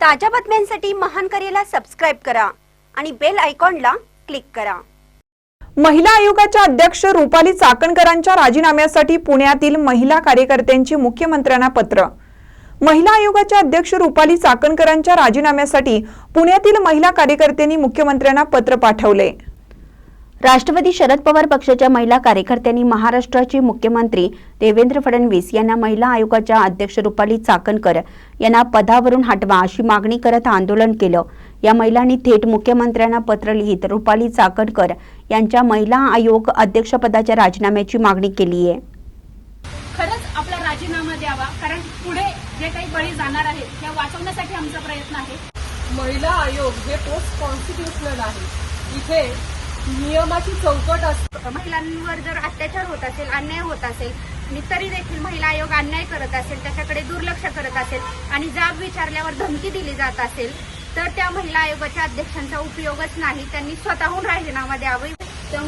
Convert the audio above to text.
ताज्या बातम्यांसाठी महान करेला सबस्क्राईब करा आणि बेल आयकॉनला क्लिक करा. महिला आयोगाच्या अध्यक्ष रुपाली चाकणकरांच्या राजीनाम्यासाठी पुण्यातील महिला कार्यकर्त्यांची मुख्यमंत्र्यांना पत्र. महिला आयोगाच्या अध्यक्ष रुपाली चाकणकरांच्या राजीनाम्यासाठी पुण्यातील महिला कार्यकर्त्यांनी मुख्यमंत्र्यांना पत्र पाठवले. राष्ट्रवादी शरद पवार पक्षाच्या महिला कार्यकर्त्यांनी महाराष्ट्राचे मुख्यमंत्री देवेंद्र फडणवीस यांना महिला आयोगाच्या अध्यक्ष रुपाली चाकणकर यांना पदावरून हटवा अशी मागणी करत आंदोलन केलं. या महिलांनी थेट मुख्यमंत्र्यांना पत्र लिहित रुपाली चाकणकर यांच्या महिला आयोग अध्यक्षपदाच्या राजीनाम्याची मागणी केली आहे. खरंच आपला राजीनामा द्यावा कारण पुढे जे काही बळी जाणार आहेत त्या वाचवण्यासाठी आमचा प्रयत्न आहे. महिला आयोग हे पोस्ट कॉन्स्टिट्युशनल आहे. इथे नियमाची चौकट असते. महिलांवर जर अत्याचार होत असेल अन्याय होत असेल आणि तरी देखील महिला आयोग अन्याय करत असेल त्याच्याकडे दुर्लक्ष करत असेल आणि जाब विचारल्यावर धमकी दिली जात असेल तर त्या महिला आयोगाच्या अध्यक्षांचा उपयोगच नाही. त्यांनी स्वतःहून राजीनामा द्यावा.